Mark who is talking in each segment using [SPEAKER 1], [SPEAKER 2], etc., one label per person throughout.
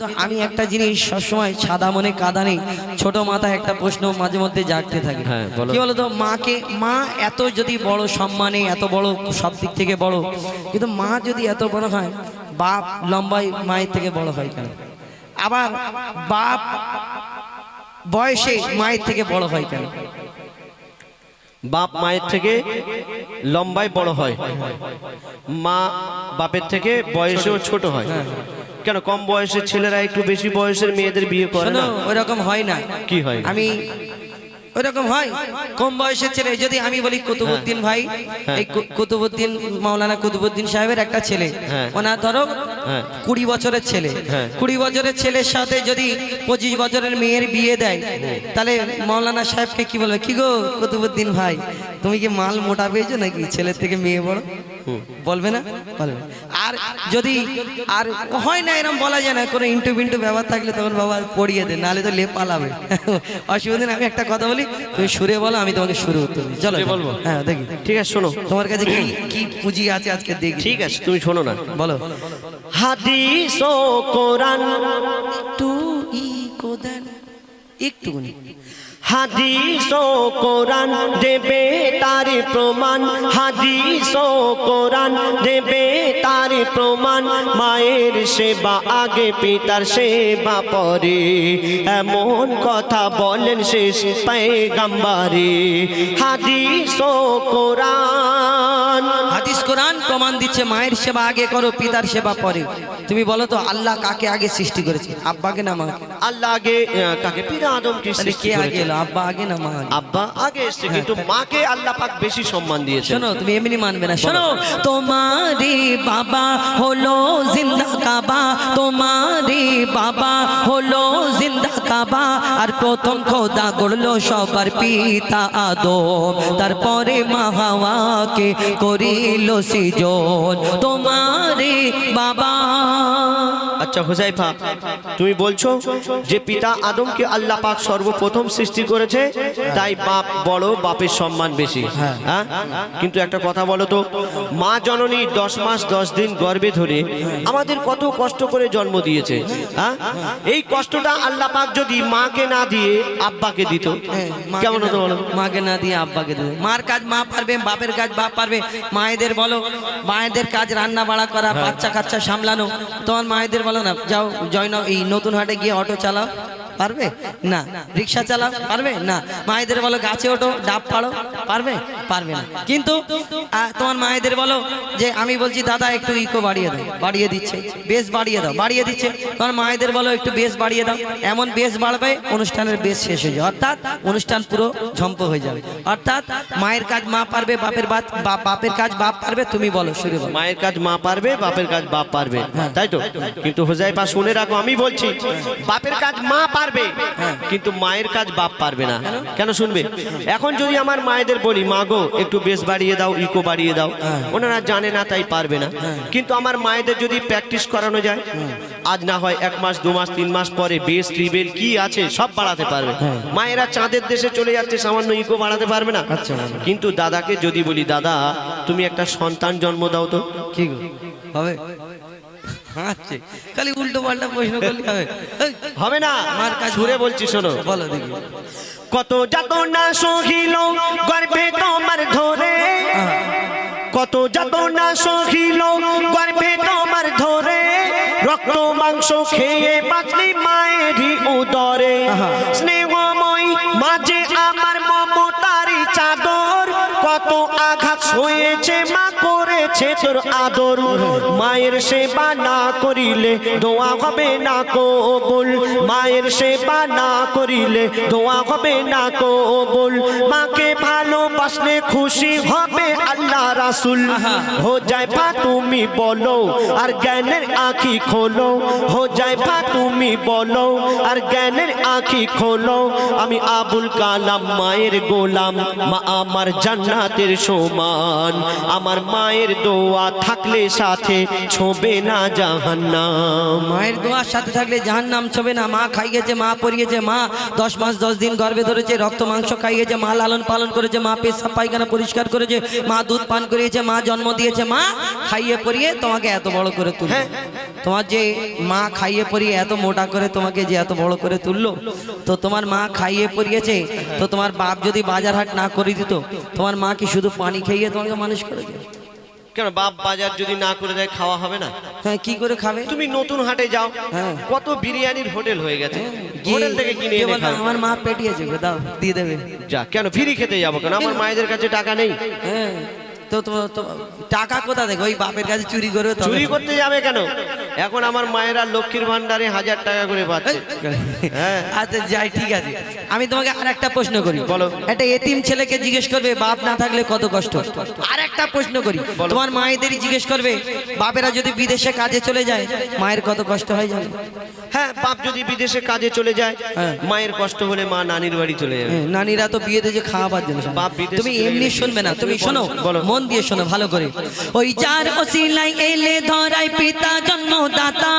[SPEAKER 1] তো আমি একটা জিনিস সবসময় সাদা মনে কাদা নেই। ছোট মাথায় একটা প্রশ্ন মাঝে মধ্যে জাগতে থাকে।
[SPEAKER 2] হ্যাঁ, বলো।
[SPEAKER 1] কি বলতো? মাকে মা এত যদি বড় সম্মানে এত বড় সব দিক থেকে বড় কিন্তু মা যদি এত বড় হয় বাপ লম্বাই মায়ের থেকে বড় হয় কেন? আবার বাপ বয়সে মায়ের থেকে বড় হয় কেন?
[SPEAKER 2] বাপ মায়ের থেকে লম্বায় বড় হয়। মা বাপের থেকে বয়সেও ছোট হয়। কেন কম বয়সের ছেলেরা একটু বেশি বয়সের মেয়েদের বিয়ে করে না?
[SPEAKER 1] ওইরকম হয় না।
[SPEAKER 2] কি হয়?
[SPEAKER 1] আমি ওইরকম হয়। কম বয়সের ছেলে যদি আমি বলি কুতুবুদ্দিন ভাই
[SPEAKER 2] হ্যাঁ।
[SPEAKER 1] এই কুতুবুদ্দিন মাওলানা কুতুবুদ্দিন সাহেবের একটা ছেলে।
[SPEAKER 2] হ্যাঁ।
[SPEAKER 1] ওনার ধরো
[SPEAKER 2] হ্যাঁ।
[SPEAKER 1] কুড়ি বছরের ছেলে।
[SPEAKER 2] হ্যাঁ।
[SPEAKER 1] কুড়ি বছরের ছেলের সাথে যদি পঁচিশ বছরের মেয়ের বিয়ে দেয় তাহলে মাওলানা সাহেবকে কি বলবে? কি গো কুতুবুদ্দিন ভাই তুমি কি মাল মোটা পেয়েছ নাকি? ছেলের থেকে মেয়ে বড়? বলবে না? বলবে। আর যদি আর হয় না এরকম বলা যায় না কোনো ইন্টু বিন্টু ব্যাপার থাকলে তখন বাবা পড়িয়ে দে নাহলে তো লেপ পালাবে। অসুবিধা নেই আমি একটা কথা বলি তুমি সুরে বলো আমি তোমাকে সুরে উত্তর দিই। চলো
[SPEAKER 2] বলব?
[SPEAKER 1] হ্যাঁ দেখি।
[SPEAKER 2] ঠিক আছে শোনো।
[SPEAKER 1] তোমার কাছে কি কি পুঁজি আছে আজকে দেখি।
[SPEAKER 2] ঠিক আছে তুমি শোনো না।
[SPEAKER 1] বলো।
[SPEAKER 2] হাদিস ও কোরআন।
[SPEAKER 1] একটু ই কোদান একটুখানি।
[SPEAKER 2] হাদিস ও কোরআন দেবে তার প্রমাণ হাদিস ও কোরআন দেবে তার প্রমাণ। মায়ের সেবা আগে, পিতার সেবা পরে। এমন কথা বলেন শেষ পেগাম্বারে হাদিস ও কোরআন
[SPEAKER 1] কোরআন প্রমাণ দিচ্ছে মায়ের সেবা আগে করো পিতার সেবা পরে। তুমি বলো তো আল্লাহ কাকে আগে সৃষ্টি করেছে? আব্বাকে না মাকে
[SPEAKER 2] আল্লাহ আগে কাকে? পিতা আদমকে সৃষ্টি
[SPEAKER 1] কে আগে এলো আব্বা আগে না মা?
[SPEAKER 2] আব্বা আগে এসছে কিন্তু মাকে আল্লাহ পাক বেশি সম্মান দিয়েছে
[SPEAKER 1] শোনো তুমি এমনি মানবে না। শোনো তোমারে বাবা হলো জিন্দা কাবা তোমারে বাবা হলো জিন্দা কাবা আর প্রথম খোদা গড়লো সবার পিতা আদম। তারপরে মাহাওয়াকে করিল সিজন। তোমারে বাবা
[SPEAKER 2] আচ্ছা হুজাইফা তুমি বলছো যে পিতা আদমকে আল্লাহ পাক সর্বপ্রথম সৃষ্টি করেছে তাই বাপ বড় বাপের সম্মান বেশি। হ্যাঁ। কিন্তু একটা কথা বলো তো মা জননী দশ মাস দশ দিন গর্ভে ধরে আমাদের কত কষ্ট করে জন্ম দিয়েছে হ্যাঁ? এই কষ্টটা আল্লাহ পাক যদি মাকে না দিয়ে আব্বাকে দিত
[SPEAKER 1] হ্যাঁ,
[SPEAKER 2] কেমন হতো বলো?
[SPEAKER 1] মাকে না দিয়ে আব্বাকে দেবে মার কাজ মা পারবে বাপের কাজ বাপ পারবে। মায়েদের বলো মায়েদের কাজ রান্না বাড়া করা
[SPEAKER 2] হ্যাঁ।
[SPEAKER 1] বাচ্চা কাচ্চা সামলানো। তোমার মায়েদের বলো না যাও জয়নব এই নতুন হাটে গিয়ে অটো চালাও। পারবে? না। রিক্সা চালাও পারবে? না। মায়েদের বলো গাছে ওঠো ডাব পাড়ো পারবে? পারবে না। কিন্তু তোমার মায়েদের বলো যে আমি বলছি দাদা একটু ইকো বাড়িয়ে দাও বাড়িয়ে দিচ্ছে। বেশ বাড়িয়ে দাও বাড়িয়ে দিচ্ছে। তোমার মায়েদের বলো একটু বেশ বাড়িয়ে দাও। এমন বেশ বাড়বে অনুষ্ঠানের বেশ শেষ হয়ে যাবে। অর্থাৎ অনুষ্ঠান পুরো ঝম্প হয়ে যাবে। অর্থাৎ মায়ের কাজ মা পারবে বাপের বাত বা- বাপের কাজ বাপ পারবে তুমি বলো শুরু
[SPEAKER 2] মায়ের কাজ মা পারবে বাপের কাজ বাপ পারবে। তাই তো? কিন্তু হোজাইফা শুনে রাখো আমি বলছি বাপের কাজ মা পারবে কিন্তু মায়ের কাজ বাপ পারবে না। কেন? শুনবে? এখন যদি আমার মায়েদের বলি মা গো একটু বেশ বাড়িয়ে দাও ইকো বাড়িয়ে দাও। ওনারা জানে না তাই পারবে না। কিন্তু আমার মায়েদের যদি প্র্যাকটিস করানো যায় আজ না হয় এক মাস দু মাস তিন মাস পরে বেশ ট্রিবেল কি আছে সব বাড়াতে পারবে। মায়েরা চাঁদের দেশে চলে যাচ্ছে সামান্য ইকো বাড়াতে পারবে না।
[SPEAKER 1] আচ্ছা।
[SPEAKER 2] কিন্তু দাদাকে যদি বলি দাদা তুমি একটা সন্তান জন্ম দাও তো।
[SPEAKER 1] কি হবে? হাসছে খালি উল্টো পাল্টা প্রশ্ন করলে হবে।
[SPEAKER 2] হবে না।
[SPEAKER 1] মার কাজ
[SPEAKER 2] সুরে বলছি শোনো।
[SPEAKER 1] বলো দেখি।
[SPEAKER 2] কত যত না সহিল গর্ভে তোমার ধরে। কত যত না সহিল গর্ভে তোমার ধরে। রক্ত মাংস খেয়ে বাঁচলি মায়েরই উদরে। স্নেহময় মাঝে আমার মমতারি চাদর কত আঘাত হয়েছে করেছে তোর আদর। মায়ের সেবা না করিলে দোয়া হবে না কবুল। মায়ের সেবা না করিলে দোয়া হবে না কবুল। মাকে ভালোবাসলে খুশি হবে আল্লাহ রাসুল। হো যায় ভা তুমি বলো আর জ্ঞানের আঁখি খোলো। হো যায় ভা তুমি বলো আর জ্ঞানের আঁখি খোলো। আমি আবুল কালাম মায়ের গোলাম মা আমার জান্নাতের সমান। আমার মায়ের দোয়া থাকলে সাথে ছোবে না জাহান্নাম।
[SPEAKER 1] মায়ের দোয়ার সাথে থাকলে জাহান নাম ছবে না। মা খাইয়েছে মা পরিয়েছে মা দশ মাস দশ দিন গর্ভে ধরেছে রক্ত মাংস খাইয়েছে মা লালন পালন করেছে মা পেশাব পায়খানা পরিষ্কার করেছে মা দুধ পান করিয়েছে মা জন্ম দিয়েছে মা খাইয়ে পরিয়ে তোমাকে এত বড় করে তুললো
[SPEAKER 2] হ্যাঁ।
[SPEAKER 1] তোমার যে মা খাইয়ে পরিয়ে এত মোটা করে তোমাকে যে এত বড় করে তুললো তো তোমার মা খাইয়ে পরিয়েছে তো তোমার বাপ যদি বাজার হাট না করে দিত তোমার মা কি শুধু পানি খাইয়ে তোমাকে মানুষ করেছে
[SPEAKER 2] কেন বাপ বাজার যদি না করে দেয় খাওয়া হবে না?
[SPEAKER 1] হ্যাঁ কি করে খাবে?
[SPEAKER 2] তুমি নতুন হাটে যাও
[SPEAKER 1] হ্যাঁ।
[SPEAKER 2] কত বিরিয়ানির হোটেল হয়ে গেছে। হোটেল থেকে কিনে এনে খাও
[SPEAKER 1] আমার মা পেটিয়েছে দাও দিয়ে দেবে।
[SPEAKER 2] যা কেন ফ্রি খেতে যাব কেন? আমার মায়েদের কাছে টাকা নেই।
[SPEAKER 1] হ্যাঁ তো টাকা কোথা দেখো ওই বাপের কাছে চুরি করে
[SPEAKER 2] চুরি করতে যাবে কেন? এখন আমার মায়েরা লক্ষ্মীর ভান্ডারে হাজার টাকা করে পাচ্ছে। হ্যাঁ।
[SPEAKER 1] আচ্ছা যাই ঠিক আছে। আমি তোমাকে আর একটা প্রশ্ন করি।
[SPEAKER 2] বলো।
[SPEAKER 1] একটা এতিম ছেলেকে জিজ্ঞেস করবে বাপ না থাকলে কত কষ্ট? আর একটা প্রশ্ন করি। তোমার মায়েদেরই জিজ্ঞেস করবে বাপেরা যদি বিদেশে কাজে চলে যায় মায়ের কত কষ্ট হয় জানো?
[SPEAKER 2] হ্যাঁ বাপ যদি বিদেশে কাজে চলে যায়
[SPEAKER 1] হ্যাঁ।
[SPEAKER 2] মায়ের কষ্ট হলে মা নানির বাড়ি চলে যাবে।
[SPEAKER 1] হ্যাঁ, নানিরা তো বিয়েতে যে খাওয়াবার জন্য
[SPEAKER 2] বাপ
[SPEAKER 1] তুমি এমনি শুনবে না। তুমি শোনো
[SPEAKER 2] বলো।
[SPEAKER 1] মন দিয়ে শোনো ভালো করে। ওই যার ওসিলাই এলে ধরাই পিতা জন্মদাতা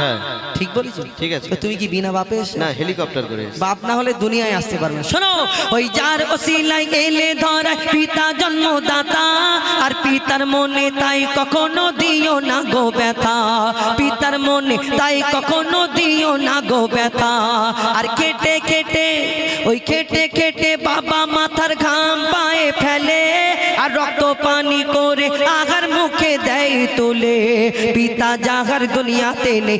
[SPEAKER 2] হ্যাঁ
[SPEAKER 1] ঠিক বলেছ
[SPEAKER 2] ঠিক আছে।
[SPEAKER 1] তুমি কি বিনা বাপে
[SPEAKER 2] না হেলিকপ্টার করে
[SPEAKER 1] বাপ না হলে দুনিয়ায় আসতে পারবে শোনো ওই যার ওসিলাই এলে ধরায় পিতা জন্মদাতা। আর পিতার মনে তাই কখনো দিও না গো ব্যথা। পিতার মনে তাই কখনো দিও না গো ব্যথা। আর কেটে কেটে ওই কেটে কেটে বাবা মাথার তুলে? পিতা জাগার দুনিয়াতে নেই।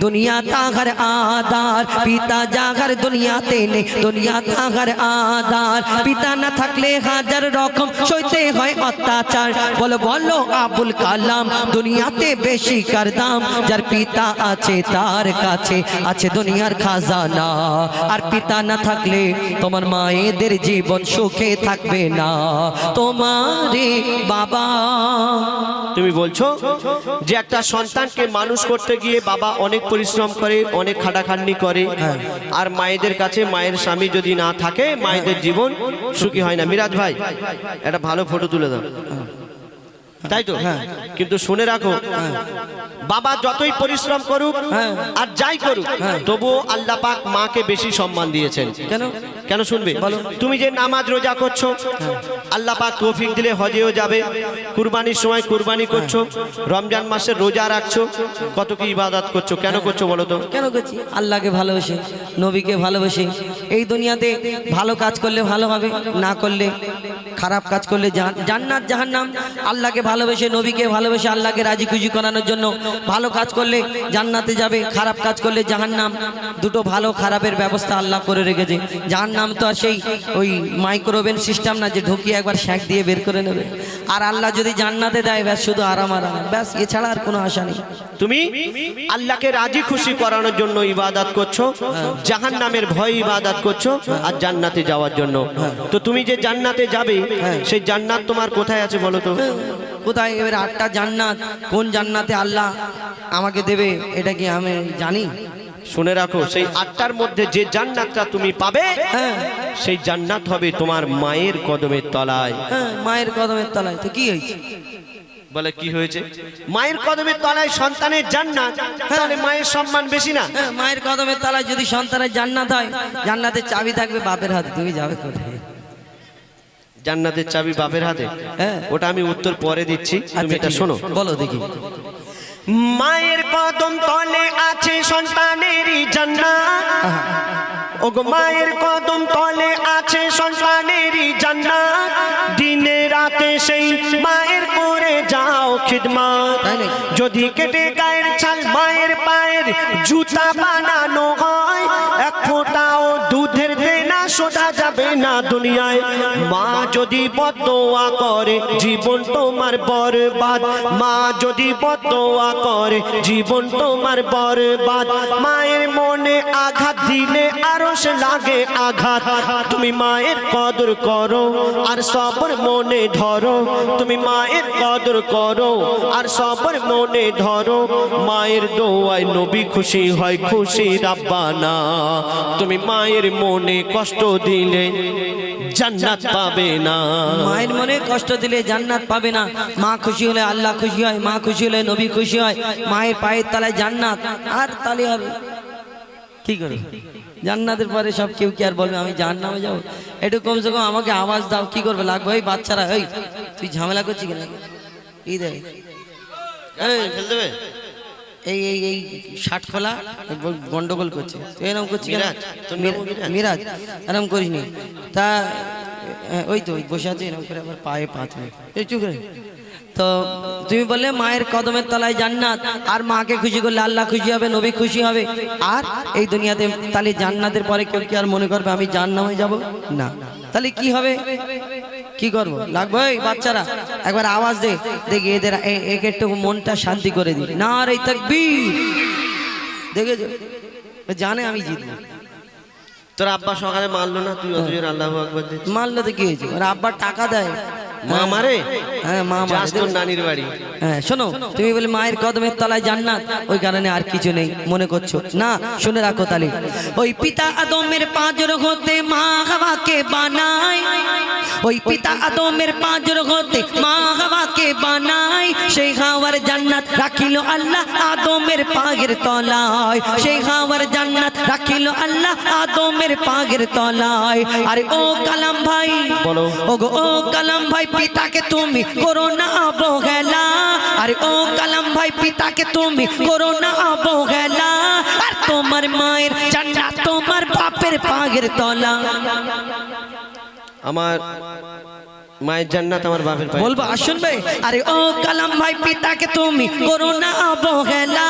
[SPEAKER 1] দুনিয়া তাহার আদার পিতা জাগার দুনিয়াতে নেই। দুনিয়া তাহার আদার পিতা না থাকলে হাজার রকম সইতে হয় অত্যাচার। বলো বলো, আবুল কালাম, দুনিয়াতে বেশি কার যার পিতা আছে, তার কাছে আছে দুনিয়ার খাজানা। আর পিতা না থাকলে তোমার মায়েদের জীবন সুখে থাকবে না। তোমারে বাবা।
[SPEAKER 2] তুমি বলছো? যে একটা সন্তানকে মানুষ করতে গিয়ে বাবা অনেক পরিশ্রম করে অনেক খাটাখাটনি করে আর মায়েদের কাছে মায়ের স্বামী যদি না থাকে মায়েদের জীবন সুখী হয় না। মিরাজ ভাই একটা ভালো ফটো তুলে দাও। তাই তো?
[SPEAKER 1] হ্যাঁ।
[SPEAKER 2] কিন্তু শুনে রাখো বাবা যতই পরিশ্রম করুক
[SPEAKER 1] হ্যাঁ।
[SPEAKER 2] আর যাই করুক
[SPEAKER 1] হ্যাঁ।
[SPEAKER 2] তবুও আল্লাহ পাক মাকে বেশি সম্মান দিয়েছেন।
[SPEAKER 1] কেন?
[SPEAKER 2] কেন শুনবে?
[SPEAKER 1] বলো।
[SPEAKER 2] তুমি যে নামাজ রোজা করছ আল্লাহ পাক তৌফিক দিলে হজেও যাবে। কুরবানির সময় কুরবানি করছ রমজান মাসে রোজা রাখছো কত কি ইবাদত করছ কেন করছ বলো তো?
[SPEAKER 1] কেন করছি? আল্লাহকে ভালোবেসে নবীকে ভালোবেসে। এই দুনিয়াতে ভালো কাজ করলে ভালো হবে না করলে খারাপ কাজ করলে জান্নাত জাহান্নাম। আল্লাহকে ভালোবেসে নবীকে ভালোবেসে আল্লাহকে রাজি খুশি করানোর জন্য ভালো কাজ করলে জান্নাতে যাবে খারাপ কাজ করলে জাহান্নাম। দুটো ভালো খারাপের ব্যবস্থা আল্লাহ করে রেখেছে। জাহান্নাম তো আর সেই ওই মাইক্রোওভেন সিস্টেম না যে ঢুকিয়ে একবার শ্যাক দিয়ে বের করে নেবে। আর আল্লাহ যদি জান্নাতে দেয় ব্যাস শুধু আরাম আরাম। ব্যাস এছাড়া আর কোনো আশা নেই।
[SPEAKER 2] তুমি আল্লাহকে রাজি খুশি করানোর জন্য ইবাদত করছ জাহান নামের ভয় ইবাদত করছ আর জান্নাতে যাওয়ার জন্য। তো তুমি যে জান্নাতে যাবে সেই জান্নাত তোমার কোথায় আছে বলো তো?
[SPEAKER 1] কোথায়? এবার আটটা জান্নাত। কোন জান্নাতে আল্লাহ আমাকে দেবে এটা কি আমি জানি?
[SPEAKER 2] শুনে রাখো সেই আটটার মধ্যে যে জান্নাতটা তুমি পাবে
[SPEAKER 1] হ্যাঁ।
[SPEAKER 2] সেই জান্নাত হবে তোমার মায়ের কদমের তলায়।
[SPEAKER 1] হ্যাঁ মায়ের কদমের তলায়। তো কি হয়েছে?
[SPEAKER 2] বলে কি হয়েছে? মায়ের কদমের তলায় সন্তানের জান্নাত তাহলে মায়ের সম্মান বেশি না?
[SPEAKER 1] হ্যাঁ মায়ের কদমের তলায় যদি সন্তানের জান্নাত হয় জান্নাতের চাবি থাকবে বাপের হাতে। তুমি যাবে কোথায়?
[SPEAKER 2] জান্নাতের চাবি বাপের হাতে?
[SPEAKER 1] হ্যাঁ।
[SPEAKER 2] ওটা আমি উত্তর পরে দিচ্ছি। তুমি
[SPEAKER 1] আচ্ছা,
[SPEAKER 2] এটা শোনো।
[SPEAKER 1] বলো দেখি।
[SPEAKER 2] মায়ের কদম তলে আছে সন্তানেরই জান্নাত
[SPEAKER 1] ও
[SPEAKER 2] গো মায়ের কদম তলে আছে সন্তানেরই জান্নাত দিনে রাতে সেই মায়ের করে যাও খিদমত? যদি কেটে গায়ের ছাল মায়ের পায়ের জুতা বানানো হয় শোধা যাবে না দুনিয়ায়। মা যদি বদোয়া করে, জীবন তোমার বরবাদ। মা যদি বদোয়া করে, জীবন তোমার বরবাদ। মায়ের মনে আঘাত দিলে আরও সে লাগে আঘাত। তুমি মায়ের কদর করো, আর সবর মনে ধরো। তুমি মায়ের কদর করো, আর সবর মনে ধরো। মায়ের দোয়ায় নবী খুশি হয় খুশি রাব্বানা তুমি মায়ের মনে কষ্ট দিলে জান্নাত পাবে না।
[SPEAKER 1] মায়ের মনে কষ্ট দিলে জান্নাত পাবে না। মা খুশি হলে আল্লাহ খুশি হয়, মা খুশি হলে নবী খুশি হয়, মায়ের পায়ের তলায় জান্নাত। আর তাহলে আর কি করে? জান্নাতের পরে সব কেউ কি আর বলবে, আমি জান্নামে যাব? একটু কমসে কম আমাকে আওয়াজ দাও, কি করবে? লাগবে? ওই বাচ্চারা, এই, তুই ঝামেলা করছিস কেন? এই দেখ।
[SPEAKER 2] ফেল দেবে?
[SPEAKER 1] এই এই এই শার্ট খোলা গন্ডগোল করছে। তুই এরকম করছি
[SPEAKER 2] মিরাজ,
[SPEAKER 1] এরকম করিস নি তা ওই তো বসে আছে এরকম করে আবার পায়ে পা তুমি এই চুপ তো তুমি বললে মায়ের কদমের তলায় জান্নাত আর মাকে খুশি করলে আল্লাহ খুশি হবে নবী খুশি হবে। আর এই দুনিয়াতে তাহলে জান্নাতের পরে কেউ কি আর মনে করবে আমি জান্নামে যাব? না। তাহলে কি হবে? কি করব? লাগবে? এই বাচ্চারা একবার আওয়াজ দে। দেখি এদের একে একটু মনটা শান্তি করে দি না রে তাকবীর দেখেছ ও জানে আমি জিতবো।
[SPEAKER 2] তোর আব্বা সকালে মারলো না? তুই আল্লাহ আকবর দিচ্ছিস।
[SPEAKER 1] তো কি হয়েছে? ওর আব্বা টাকা দেয়।
[SPEAKER 2] মা মারে?
[SPEAKER 1] হ্যাঁ মা মারে।
[SPEAKER 2] তোর নানির বাড়ি।
[SPEAKER 1] হ্যাঁ শোনো তুমি বলে মায়ের কদমের তলায় জান্নাত ওই কারণে আর কিছু নেই মনে করছ? না শুনে রাখো তাহলে। ওই পিতা আদমের পাঁচর হতে মা হাওয়াকে বানায়। ওই পিতা আদমের পাঁচর হতে মা হাওয়াকে বানায়। সেই হাওয়ার জান্নাত রাখিল আল্লাহ আদমের পাগের তলায়। সেই হাওয়ার জান্নাত রাখিল আল্লাহ আদমের পাগের তলায়। আরে ও কালাম ভাই
[SPEAKER 2] বলো।
[SPEAKER 1] ও গো ও কালাম ভাই পিতাকে তুমি করো না অবহেলা। আরে ও কালাম ভাই, পিতাকে তুমি করো না অবহেলা। আর তোমার মায়ের চাটা তোমার বাপের পাগের তলা।
[SPEAKER 2] আমার মায়ের জান্নাত আমার বাপের পায়ে।
[SPEAKER 1] বলব আর শুনবে আরে, ও কালাম ভাই, পিতাকে তুমি করো না অবহেলা।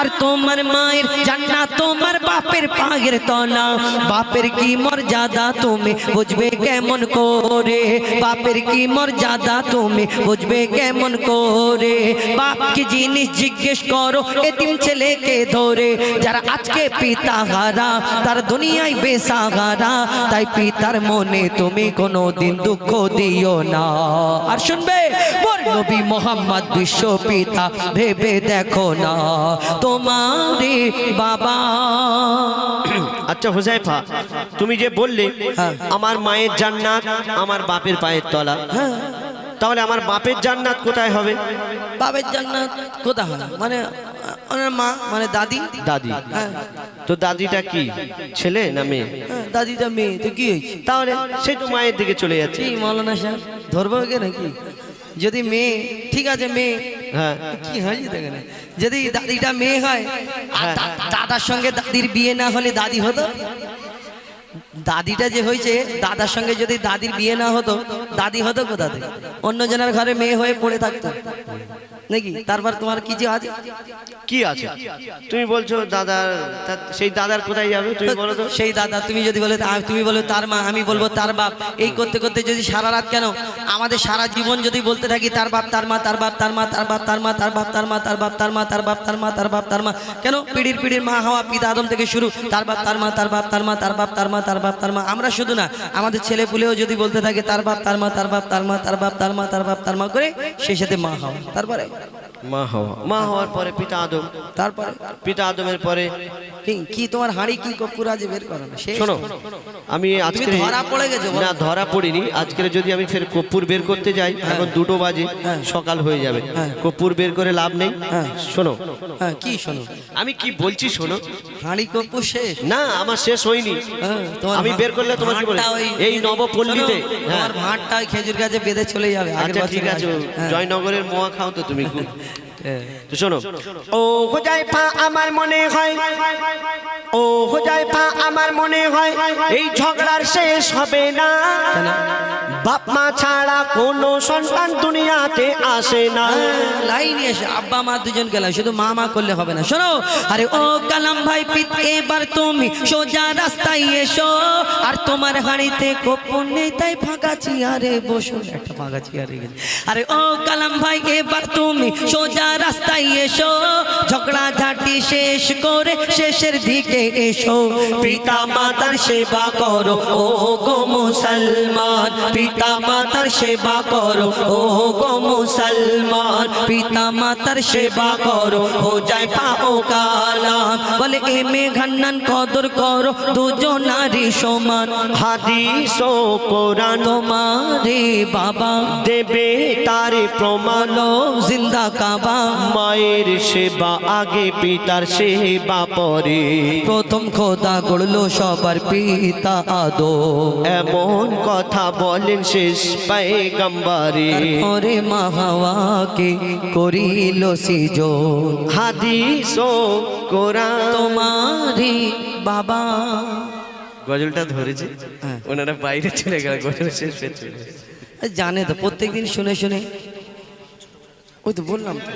[SPEAKER 1] আর তোমার মায়ের জান্নাত তোমার বাপের পাগের তলা। বাপের কি মর্যাদা তুমি বুঝবে কেমন করে? বাপের কি মর্যাদা তুমি বুঝবে কেমন করে? বাপ কি জিনিস জিজ্ঞেস করো, এতিম ছেলেকে ধরে। যারা আজকে পিতা হারা, তার দুনিয়ায় বেসাহারা। তাই পিতার মনে তুমি কোনো দিন দুঃখ দিও না। আর শুনবে মোর নবী মোহাম্মদ বিশ্ব পিতা ভেবে দেখো না। তোমার বাবা।
[SPEAKER 2] আচ্ছা হুজাইফা তুমি যে বললে
[SPEAKER 1] হ্যাঁ।
[SPEAKER 2] আমার মায়ের জান্নাত আমার বাপের পায়ের তলা।
[SPEAKER 1] হ্যাঁ।
[SPEAKER 2] তাহলে আমার বাপের জান্নাত কোথায় হবে?
[SPEAKER 1] বাপের জান্নাত কোথায় মানে ওনার মা মানে দাদি?
[SPEAKER 2] দাদি।
[SPEAKER 1] হ্যাঁ।
[SPEAKER 2] তো দাদিটা কি ছেলে না মেয়ে?
[SPEAKER 1] হ্যাঁ, দাদিটা মেয়ে তো কি হয়েছে?
[SPEAKER 2] তাহলে সে তো মায়ের দিকে চলে যাচ্ছে।
[SPEAKER 1] মৌলানা সাহেব ধরবো কে নাকি? যদি মেয়ে ঠিক আছে মেয়ে।
[SPEAKER 2] হ্যাঁ।
[SPEAKER 1] কি হয়েছে দেখেন যদি দাদিটা মেয়ে হয় আর দা- দাদার সঙ্গে দাদির বিয়ে না হলে দাদি হতো? দাদিটা যে হয়েছে দাদার সঙ্গে যদি দাদির বিয়ে না হতো দাদি হতো কোথা থেকে অন্য জনের ঘরে মেয়ে হয়ে পড়ে থাকতো নাকি তারপর তোমার কি যে আছে
[SPEAKER 2] কি আছে তুমি বলছো দাদার সেই দাদার কোথায় যাবে তুমি বলো তো
[SPEAKER 1] সেই দাদা তুমি যদি বলে তুমি বলো তার মা আমি বলব তার বাপ এই করতে করতে যদি সারা রাত কেন আমাদের সারা জীবন যদি বলতে থাকি তার বাপ তার মা তার বাপ তার মা তার বাপ তার মা তার বাপ তার মা তার বাপ তার মা তার বাপ তার মা তার বাপ তার মা কেন পিড়ির পিড়ির মা হওয়া পিতা আদম থেকে শুরু তার বাপ তার মা তার বাপ তার মা তার বাপ তার মা তার বাপ তার মা আমরা শুধু না আমাদের ছেলে পুলেও যদি বলতে থাকে তার বাপ তার মা তার বাপ তার মা তার বাপ তার মা তার বাপ তার মা করে সেই সাথে মা হওয়া। তারপরে?
[SPEAKER 2] মা হওয়া। মা হওয়ার পরে পিতা আদম।
[SPEAKER 1] তারপরে?
[SPEAKER 2] পিতা আদমের পরে
[SPEAKER 1] কি- তোমার হাঁড়ি কি কপুর আছে বের করো না?
[SPEAKER 2] শোনো আমি আজকে
[SPEAKER 1] ধরা পড়ে গেছো।
[SPEAKER 2] না ধরা পড়িনি। আজকে যদি আমি ফের কপ্পুর বের করতে যাই এখন দুটো বাজে
[SPEAKER 1] হ্যাঁ।
[SPEAKER 2] সকাল হয়ে যাবে।
[SPEAKER 1] হ্যাঁ।
[SPEAKER 2] কপ্পুর বের করে লাভ নেই।
[SPEAKER 1] হ্যাঁ।
[SPEAKER 2] শোনো।
[SPEAKER 1] হ্যাঁ কি শোনো?
[SPEAKER 2] আমি কি বলছি শোনো?
[SPEAKER 1] হাঁড়ি কপুর শেষ।
[SPEAKER 2] না আমার শেষ হয়নি।
[SPEAKER 1] হ্যাঁ,
[SPEAKER 2] আমি বের করলে তোমার কি বলে? এই নবপল্লীতে।
[SPEAKER 1] আমার
[SPEAKER 2] হ্যাঁ।
[SPEAKER 1] ভাঁড়টা খেজুর গাছে বেঁধে চলে যাবে
[SPEAKER 2] আচ্ছা ঠিক আছে।
[SPEAKER 1] হ্যাঁ।
[SPEAKER 2] জয়নগরের মোয়া খাও তো তুমি খুব। তো শোনো। ও হোজাইফা আমার মনে হয়, ও হোজাইফা আমার মনে হয়, এই ঝগড়ার শেষ হবে না। বাপ মা ছাড়া কোনো সন্তান দুনিয়াতে আসে না।
[SPEAKER 1] লাইনে এসে আব্বা মা দুজন গেলাম শুধু মা মা করলে হবে না। শোনো, আরে ও কালাম ভাই, পিত, এবার তুমি সোজা রাস্তায় এসো। আর তোমার হাড়িতে কোপন নেই, তাই ফাঁকা চেয়ারে বসো। একটা ফাঁকা চেয়ারে আরে ও কালাম ভাই, এবার তুমি সোজা রাস্তায় এসো ঝগড়া ঝাঁটি শেষ করে শেষের দিকে এসো। পিতা মাতার সেবা করো ও গো মুসলমান। পিতা মাতার সেবা করো ও গো মুসলমান। পিতা মাতার সেবা করো, হো যায় পাও কালাম। বলে, এ মেঘান্নান কদর করো দুজন নারী সমান।
[SPEAKER 2] হাদিস ও কোরআন
[SPEAKER 1] তোমারে বাবা
[SPEAKER 2] দেবে তার প্রমাণ।
[SPEAKER 1] জিন্দা কাবা
[SPEAKER 2] মায়ের সেবা আগে পিতার সেবা পরে
[SPEAKER 1] প্রথম খোদা গড়লো সবার পিতা আদো
[SPEAKER 2] এমন কথা বলেন শেষ পায়গাম্বারে।
[SPEAKER 1] ওরে মাহাওয়াকে করিল সিজন।
[SPEAKER 2] হাদিস ও কোরআন।
[SPEAKER 1] তোমারি বাবা।
[SPEAKER 2] গজলটা ধরেছে?
[SPEAKER 1] হ্যাঁ।
[SPEAKER 2] ওনারা বাইরে চলে গেল গজল শেষ।
[SPEAKER 1] জানে তো প্রত্যেকদিন শুনে শুনে ওই তো বললাম তো।